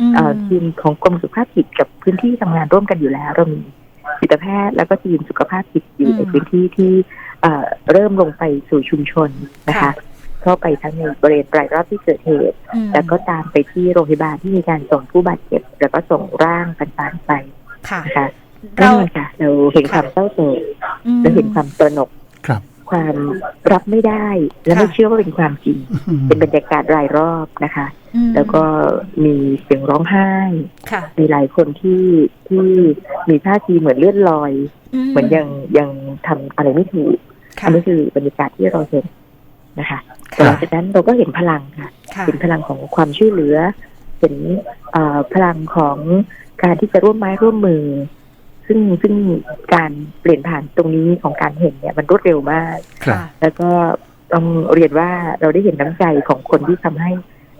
อืมเอ่อทีมของกรมสุขภาพจิตกับพื้นที่ทำงานร่วมกันอยู่แล้ว เรามีจิตแพทย์แล้วก็ทีมสุขภาพจิตอยู่อืมในพื้นที่ที่เอ่อเริ่มลงไปสู่ชุมชนนะคะค่ะเข้าไปทั้งในบริเวณรายรอบที่เกิดเหตุอืมแล้วก็ตามไปที่โรงพยาบาลที่มีการส่งผู้บาดเจ็บ แล้วก็ส่งร่างต่างๆไปค่ะนะคะแน่เรานอนค่ะเราเห็นความเศร้าโศกอืมและเห็นความตระหนกครับ ความรับไม่ได้ และค่ะไม่เชื่อว่าเป็นความจริงอืมเป็นบรรยากาศรายรอบนะคะอืม แล้วก็มีเสียงร้องไห้ค่ะมีหลายคนที่ที่มีท่าทีเหมือนเลื่อนลอย เหมือนยังยังทำอะไรไม่ถูกค่ะอันนี้คือบรรยากาศที่เราเห็นนะคะแต่หลังจากนั้นเราก็เห็นพลังค่ะค่ะ เห็นพลังของความช่วยเหลือ เห็นเอ่อพลังของการที่จะร่วมไม้ร่วมมือ ซึ่งซึ่งการเปลี่ยนผ่านตรงนี้ของการเห็นเนี่ยมันรวดเร็วมากครับแล้วก็ต้องเรียนว่าเราได้เห็นน้ำใจของคนที่ทำให้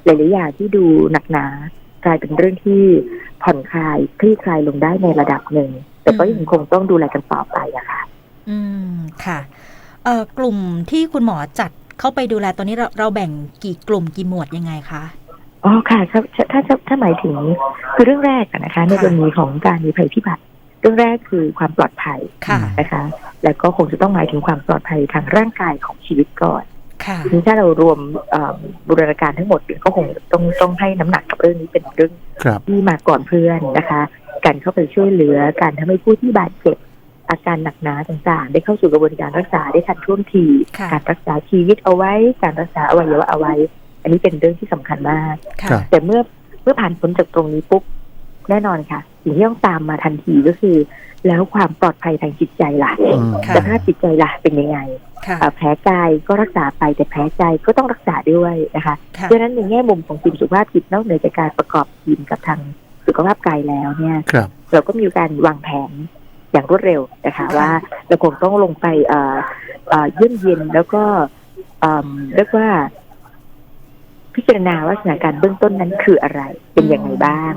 หลายๆอย่างที่ดูหนักหนากลายเป็นเรื่องที่ผ่อนคลายคลี่คลายลงได้ในระดับหนึ่ง แต่ก็ยังคงต้องดูแลกันต่อไปอะค่ะ อืมค่ะเอ่อกลุ่มที่คุณหมอจัดเข้าไปดูแลตอนนี้เราเราแบ่งกี่กลุ่มกี่หมวดยังไงคะอ๋อค่ะครับถ้าถ้าถ้าถ้าหมายถึงคือเรื่องแรกอะนะคะ ในกรณีของการมีภัยพิบัติเรื่องแรกคือความปลอดภัยค่ะนะคะ แล้วก็คงจะต้องหมายถึงความปลอดภัยทางร่างกายของชีวิตก่อนค่ะ ทีนี้ถ้าเรารวมเอ่อบูรณาการทั้งหมดเนี่ยก็คงต้องต้องให้น้ำหนักกับเรื่องนี้เป็นเรื่องครับที่มาก่อนเพื่อนนะคะ การเข้าไปช่วยเหลือการทำให้ผู้ที่บาดเจ็บอาการหนักหนาต่างๆ ได้เข้าสู่กระบวนการรักษาได้ทันท่วงทีค่ะการรักษาชีวิตเอาไว้ การรักษาอวัยวะเอาไว้ อันนี้เป็นเรื่องที่สำคัญมากค่ะครับแต่เมื่อเมื่อผ่านพ้นจากตรงนี้ปุ๊บแน่นอนค่ะสิ่งที่ต้องตามมาทันทีก็คือ แล้วความปลอดภัยทางจิตใจล่ะอืมค่ะสภาพจิตใจล่ะเป็นยังไงค่ะอ่า แผลกายก็รักษาไปแต่แผลใจก็ต้องรักษาด้วยนะคะค่ะเพราะฉะนั้นในแง่มุมของทีมสุขภาพจิตนอกเหนือจากการประกอบทีมกับทางสุขภาพกายแล้วเนี่ยครับเราก็มีการวางแผนอย่างรวดเร็วนะคะค่ะว่าเราคงต้องลงไปเอ่อเอ่อเยี่ยมเยียนแล้วก็เอ่อเรียกว่า พิจารณาว่าสถานการณ์เบื้องต้นนั้นคืออะไร เป็นยังไงบ้าง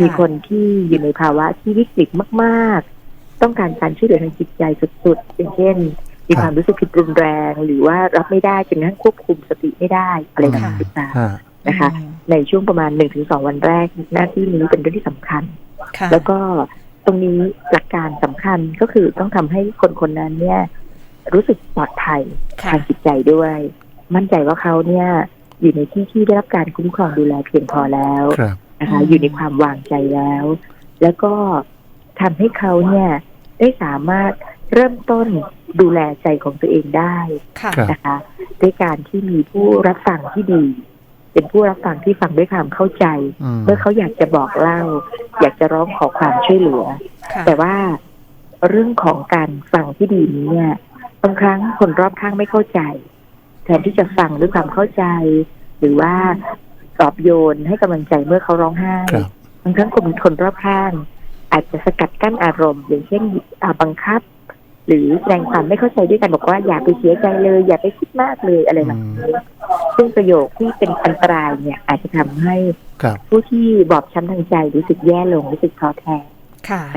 มีคนที่อยู่ในภาวะที่วิกฤตมาก ๆ ต้องการการช่วยเหลือทางจิตใจสุดๆอย่างเช่น มีความรู้สึกผิดรุนแรง หรือว่ารับไม่ได้จนกระทั่งควบคุมสติไม่ได้อะไรค่ะต่างฮะๆนะคะอืมในช่วงประมาณหนึ่งถึงสองวันแรกหน้าที่นี้เป็นเรื่องที่สำคัญค่ะแล้วก็ตรงนี้หลักการสำคัญก็คือต้องทำให้คนคนนั้นเนี่ย รู้สึกปลอดภัยค่ะทางจิตใจด้วย มั่นใจว่าเขาเนี่ย อยู่ในที่ที่ได้รับการคุ้มครองดูแลเพียงพอแล้วครับนะคะอืมอยู่ในความวางใจแล้ว แล้วก็ทำให้เขาเนี่ยได้สามารถเริ่มต้น ดูแลใจของตัวเองได้ค่ะครับนะคะ ด้วยการที่มีผู้รับฟังที่ดี เป็นผู้รับฟังที่ฟังด้วยความเข้าใจอืมเมื่อเขาอยากจะบอกเล่า อยากจะร้องขอความช่วยเหลือค่ะแต่ว่าเรื่องของการฟังที่ดีนี้เนี่ยบางครั้งคนรอบข้างไม่เข้าใจ แทนที่จะฟังด้วยความเข้าใจ หรือว่าตอบโยนให้กำลังใจเมื่อเขาร้องไห้ครับบางครั้งคนคนรอบข้างอาจจะสกัดกั้นอารมณ์ อย่างเช่นอ่าบังคับ หรือแสดงความไม่เข้าใจด้วยกันบอกว่าอย่าไปเสียใจเลย อย่าไปคิดมากเลยอะไรแบบนี้ซึ่งประโยคที่เป็นอันตรายเนี่ย อาจจะทำให้ครับผู้ที่บอบช้ำทางใจรู้สึกแย่ลงรู้สึกท้อแท้ค่ะนะคะ